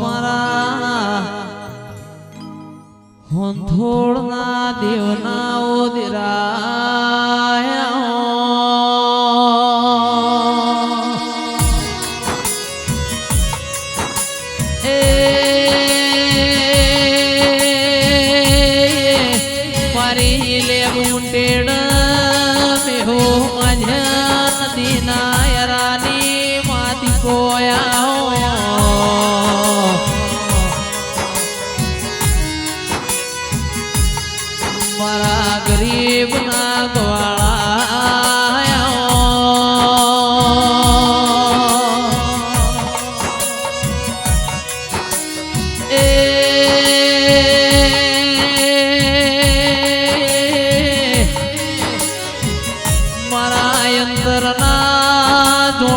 મારા હોંથોળના દેવના ઓદરા એ પરી લે ઊંટેણ મેહો મજા દિનાયરાની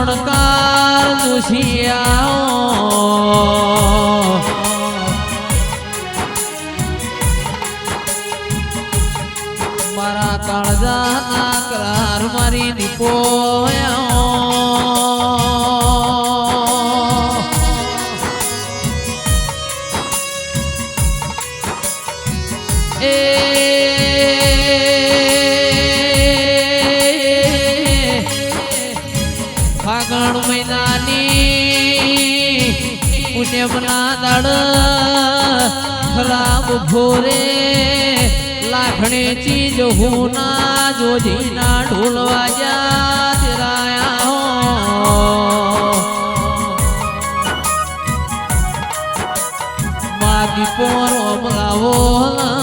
અંતરના જોણકાર ફાગણ મહિનાની પુણ્યમના દાડ ખરાબ ભોરે, લાખણી ચીજ હુના જોજીના ઢોલ વાજા તેરાયા હો. માગી પોરો મલાવો એ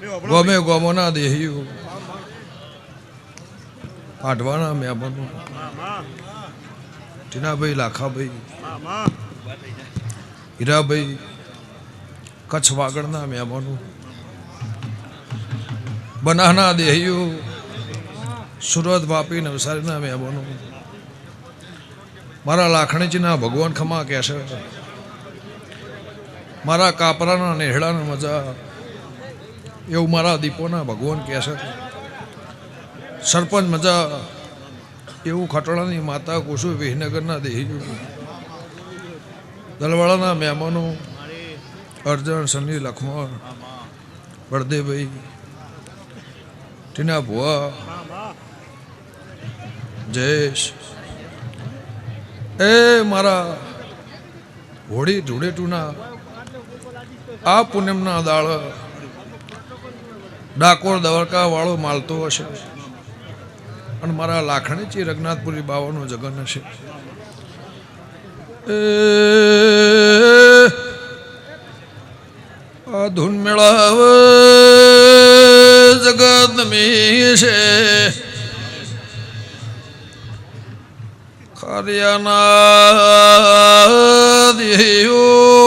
ના ઓબળો ગમે. ગોમોના દેહીઓ પાટવાના મહેમાનો માં માં ટીનાભાઈ, લાખાભાઈ, હીરાભાઈ, કચ્છ વાગડના મહેમાનો બનાહના દેહીઓ સુરત વાપી નવસારીના મહેમાનો મારા લાખણીજીના ભગવાન ખમા કહેશે મારા કાપરાના નેહડાના મજા. એવું મારા દીપોના ભગવાન કહે છે. સરપંચ મજા એવું ખટોળાની માતા કુસુ વિહનગરના દેહી દલવાળાના મહેમાનો અર્જણ સની લખમણ વરદેભાઈ ટીના ભુવા, જયેશ. એ મારા હોળી ધૂળેટુના આ પૂનમના દાળ ડાકોર દવરકા વાળો માલતો હશે. અને મારા લાખણીચી રઘનાથપુરી બાવાનો જગન હશે. આ ધૂન મેળાવ જગત મીશે. ખરિયાના દેયો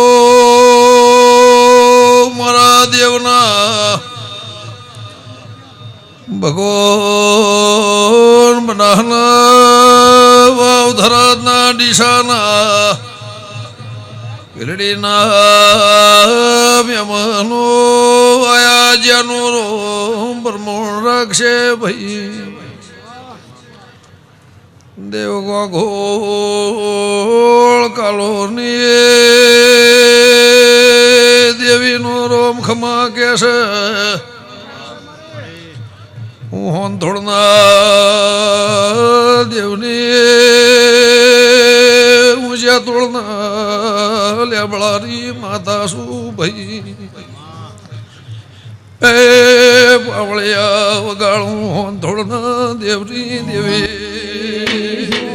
ભગવાન બનાહના વાવધરાના ડીસાના ગરડીના મહેમાનો આયા જ્યાંનો રોમ બ્રહ્મણ રાખશે ભાઈ. દેવ ગોળ કાલોની દેવીનો રોમ ખમા કે છે હું હોંધોળના દેવની ઊંઝા તોળના લેબળારી માતા શું ભાઈ એ પાવળિયા વગાડું હોંધોળના દેવની દેવી.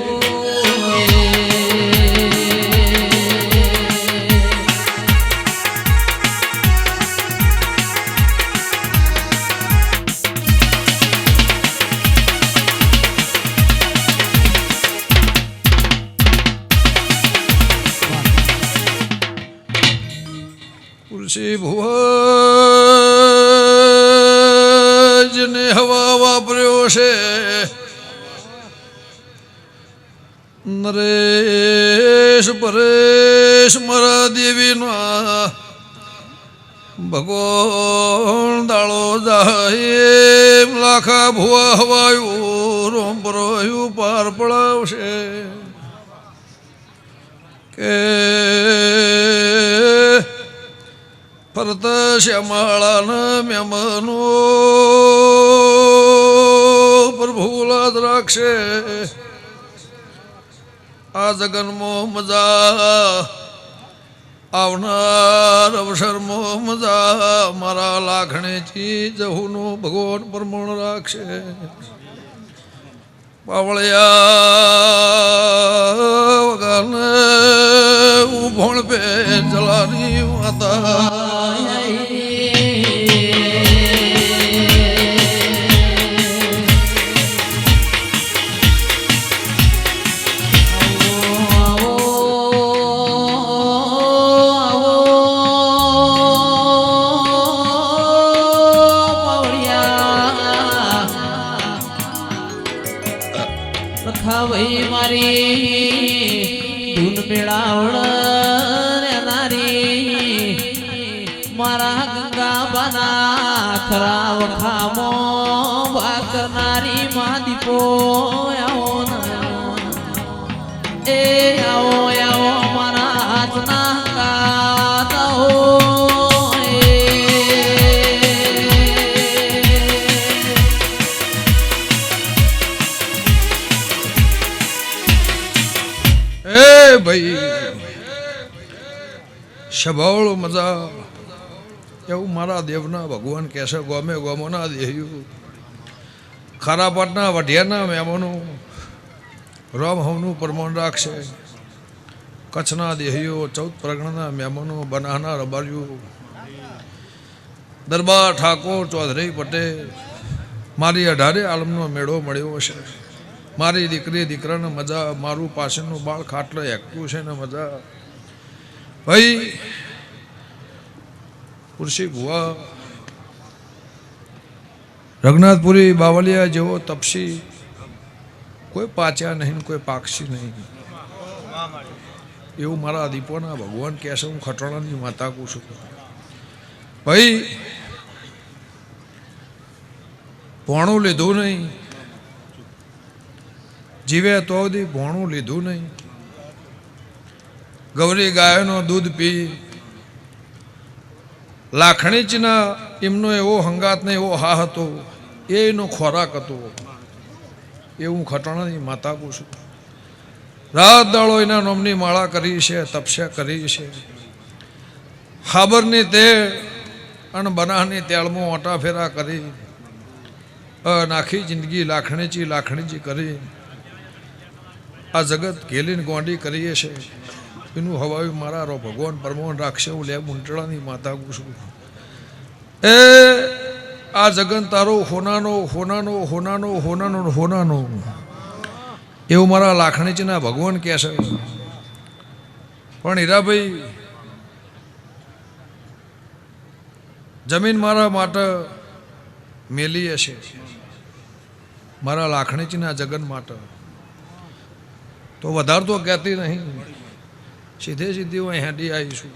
તુલસી ભુવજને હવા વાપર્યો છે. નરેશ પરેશ મારા દેવીનો ભગવાન દાળો જાય લાખા ભુવા હવાયું, રોમ પરોયું પાર પડાવશે. કે શ્યામાળાના મેમનો પ્રભુ લાદ રાખશે આ જગનમાં મજા આવનાર અવસરમાં મજા મારા લાખણેથી જહુનો ભગવાન પ્રમાણ રાખશે પાવળિયા વગાને ઉભણ ભણ પે જલાની માતા લખાવઈ મારી, ધૂન મેળાવણ નારી, મારા ગંગા બના ખરા વખામો વાકનારી મા દીપો, આવો એ આવો આવો મારા હાથના ભાઈ. સભાવળો મજા. એવું મારા દેવના ભગવાન કહેશે ગોમે ગોમોના દેહ્યું. ખારાપાટના વઢિયાના મેમોનું રોમ હવનું પ્રમાણ રાખશે. કચ્છના દેહ્યો ચૌદ પ્રગણના મેમોનું બનાના રબાર્યું દરબાર ઠાકોર, ચૌધરી પટેલ, મારી અઢારે આલમનો મેળો મળ્યો છે મારી દીકરી, દીકરાને મજા, મારું પાછળનું બાળ ખાટલો એકલું છે ને મજા. ભાઈ પુરુષી ભુવા, રઘનાથપુરી બાવલિયા જેવો તપસી, કોઈ પાચ્યા નહીં, કોઈ પાકશી નહીં. એવું મારા દીપોના ભગવાન કહેશે હું ખટોળાની માતા કહું છું. ભાઈ, પોણું લીધું નહીં. જીવે તો સુધી ભોણું લીધું નહીં. ગૌરી ગાયનો દૂધ પી. લાખણીચના એમનો એવો હંગાત ને એવો હા હતો, એ એનો ખોરાક હતો. એ હું ખટાણાની માતા કહું છું. રાત દાળો એના નોમની માળા કરી છે, તપસ્યા કરી છે. ખાબરની તેળ અને બનાહની તેળમાં ઓટા કરી. નાખી જિંદગી લાખણીચી લાખણીચી કરી. આ જગત ઘેલીને ગોંડી કરીએ છે. એનું હવાયું મારા ભગવાન પરમોહન રાખશે હું લે મુંટળાની માતા છું. એ, આ જગન તારો હોનાનો હોનાનો હોનાનો હોનાનો હોનાનો. એવું મારા લાખણીચીના ભગવાન કહે છે. પણ હીરાભાઈ, જમીન મારા માટે મેલી હશે મારા લાખણીચીના જગન માટે. તો વધારે તો કહેતી નહીં. સીધે સીધી હું હેડી આવીશું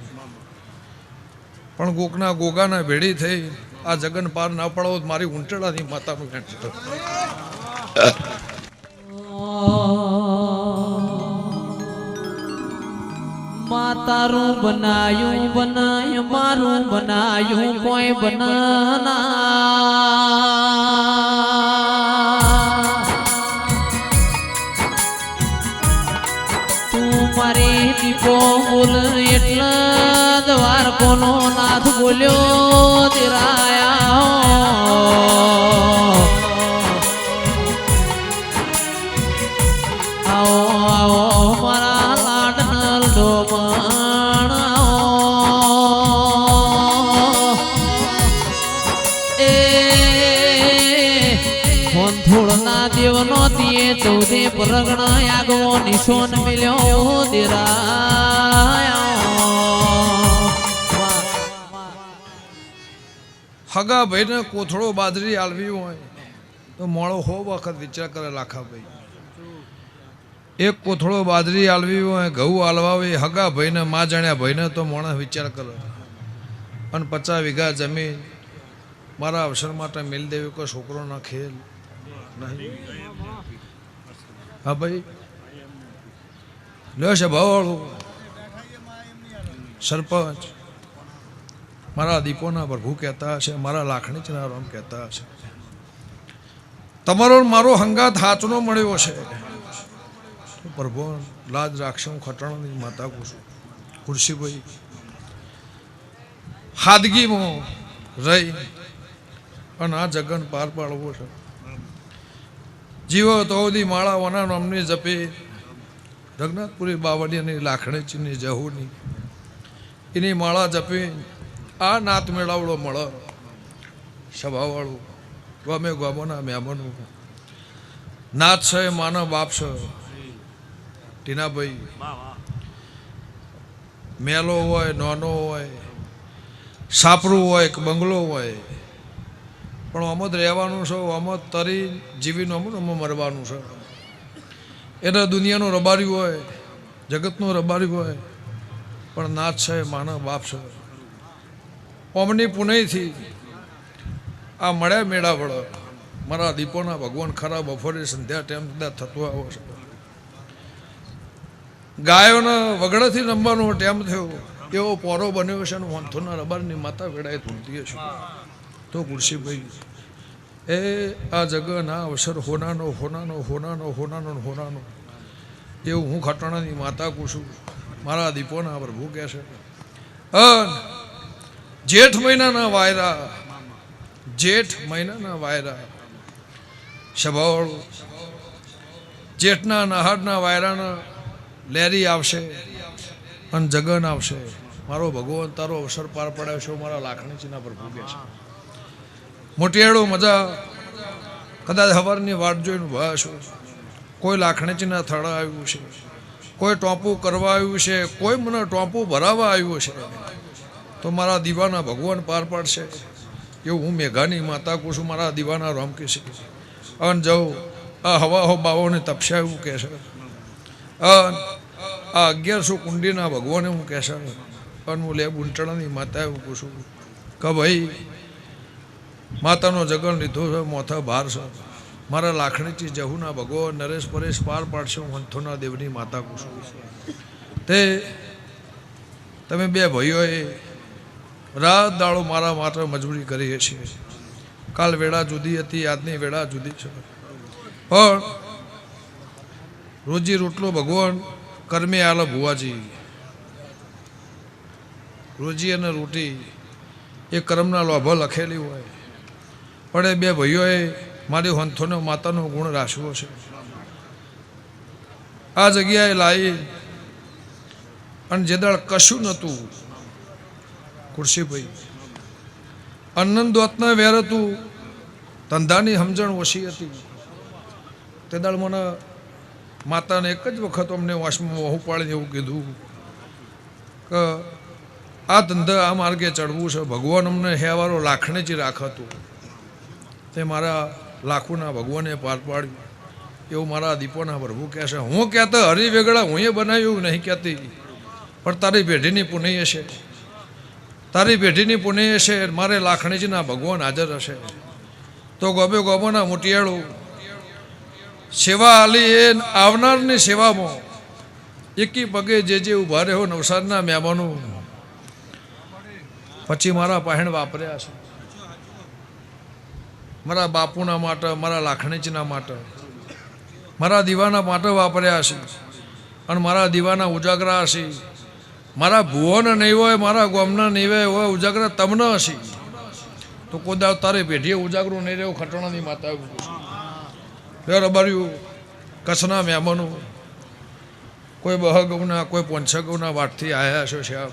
પણ ગોકના ગોગાના ભેડી થઈ, આ જગન પાર ના પડાવો મારી ઉંટડાની માતાનું માતારું બનાયું, બનાય, મારું બનાયું, કોઈ બનાના. દીપો બોલ એટલે દ્વાર કોનો નાથ બોલ્યો દિરાયા આવો આવો મારા લાડનલ ડોમણ એ હોંથોળના દેવનો આગવો નિશોન મિલ્યો દિરાયા હગા ભાઈને કોથળો બાજરી આલવી હોય તો મોળો હો વખત વિચાર કરે લાખા ભાઈ. એક કોથળો બાજરી આલવી હોય, ઘઉં આલવા હોય હગા ભાઈને, મા જાણ્યા ભાઈને તો મોણા વિચાર કરે. અને પચાસ વીઘા જમીન મારા અવસર માટે મિલ દેવી કોઈ છોકરોના ખેલ. નહીં. હા ભાઈ? લ્યો છે ભાવવાળું સરપંચ. મારા દીપોના પ્રભુ કહેતા હશે, મારા લાખણીચના રામ કહેતા હશે. તમારો મારો હંગાત હાથનો મળ્યો છે. પ્રભુ, લાજ રાખશે હું ખટાણાની માતા કુશું ખુરશીભાઈ, હાદગીમાં રહી અને આ જગન પાર પાડવો છે. જીવો તો માળા વના નામની જપી. રઘનાથપુરી બાવળીયાની લાખણીચીની જહુની એની માળા જપી આ નાત મેળાવડો મળ. સભાવાળું, ગમે ગમોના મહેમાનો. નાથ છે માનવ બાપ છે. ટીનાભાઈ, મેલો હોય, નાનો હોય, સાપરું હોય કે બંગલો હોય, પણ આમ જ રહેવાનું છે, આમ જ તરી જીવીનું આમ મરવાનું છે. એને દુનિયાનું રબાર્યું હોય, જગતનું રબાર્યું હોય, પણ નાથ છે માનવ બાપ છે ઓમની પુણેથી આ મળ્યા મેળા વળ મારા દીપોના ભગવાન ખરા બફોરે સંધ્યા ટાઈમ બધા થતું આવો છે. ગાયોના વગડાથી રમવાનો ટેમ થયો, એવો પોરો બન્યો છે અને વંથોના રબારની માતા વેળાએ ધૂળતી હશે તો કુરશીભાઈ એ આ જગના અવસર હોનાનો હોનાનો હોનાનો હોનાનો હોનાનો. એવું હું ખટાણાની માતા કુશું મારા દીપોના પ્રભુ કહે છે. જેઠ મહિનાના વાયરા, જેઠ મહિનાના વાયરા સભાવાળું જેઠના નહાડના વાયરાના લેરી આવશે અને જગન આવશે. મારો ભગવાન તારો અવસર પાર પડાવ્યો છે, મારા લાખણીચીના પર કહે છે. મોટિયાળો મજા કદાચ હવારની વાટ જોઈને છો કોઈ લાખણીચીના થળ આવ્યું છે, કોઈ ટોપું કરવા આવ્યું છે, કોઈ મને ટોપું ભરાવા આવ્યું છે, તો મારા દીવાના ભગવાન પાર પાડશે. એવું હું મેઘાની માતા કહું છું, મારા દીવાના રોમકી છે અન જવું, આ હવા હો બાવાને તપસ્યા એવું કહે છે. અન આ અગિયારસો કુંડીના ભગવાને હું કહે છે. અન હું લે બુંટણાની માતા એવું કહું છું કે ભાઈ માતાનો જગન લીધો છે, મોથા ભાર છે. મારા લાખણીથી જહુના ભગવાન નરેશ પરેશ પાર પાડશે હું હંથોના દેવની માતા છું તે તમે બે ભાઈઓએ રાત દાડો મારા માટે મજબૂરી કરીએ છીએ કાલ વેળા જુદી હતી, આજની વેળા જુદી છે. પણ રોજી રોટલો ભગવાન કર્મે આલો ભુવાજી. રોજી અને રોટી એ કર્મના લોભ લખેલી હોય. પણ એ બે ભાઈઓએ મારી હંથોનો માતાનો ગુણ રાશવો છે. આ જગ્યાએ લાવી અને જે દાળ કશું નહોતું, ખુરશીભાઈ અન્નન દોતના વેર હતું, ધંધાની સમજણ ઓછી હતી. તે દાળ મને માતાને એક જ વખત અમને વાસમાં વહુ પાડીને એવું કીધું કે આ ધંધા આ માર્ગે ચડવું છે. ભગવાન અમને હેવારો લાખણેથી રાખતું. તે મારા લાખોના ભગવાને પાર પાડ્યું એવું મારા દીપોના પ્રભુ કહે છે, હું કહેતા હરી વેગળા હું એ બનાવ્યું નહીં કહેતી. પણ તારી પેઢીની પુણ્ય છે. તારી પેઢીની પુણ્ય છે, મારે લાખણીજીના ભગવાન હાજર હશે. તો ગોબે ગોબોના મોટિયાળું સેવા આલી એ આવનારની સેવામાં એકી પગે જે જે ઊભા રહ્યો નવસારના મહેમાનો. પછી મારા પહેણ વાપર્યા છે. મારા બાપુના માટે, મારા લાખણીચના માટે, મારા દીવાના માટે વાપર્યા છે. અને મારા દીવાના ઉજાગરા હશે મારા ભુવોને નહીં હોય, મારા ગોમના નહીં હોય ઉજાગરા તમને હશે. તો કોદાવ તારે પેઢીએ ઉજાગરું નહીં રહ્યો, ખટણાની માતા રબાર્યું કચ્છના મહેમાનો. કોઈ બહગવના, કોઈ પંચ વાટથી આવ્યા છો શ્યામ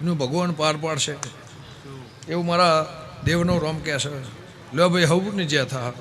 એનું ભગવાન પાર પાડશે. એવું મારા દેવનો રોમ કહે છે ભાઈ હવું હવની જ્યાં થા.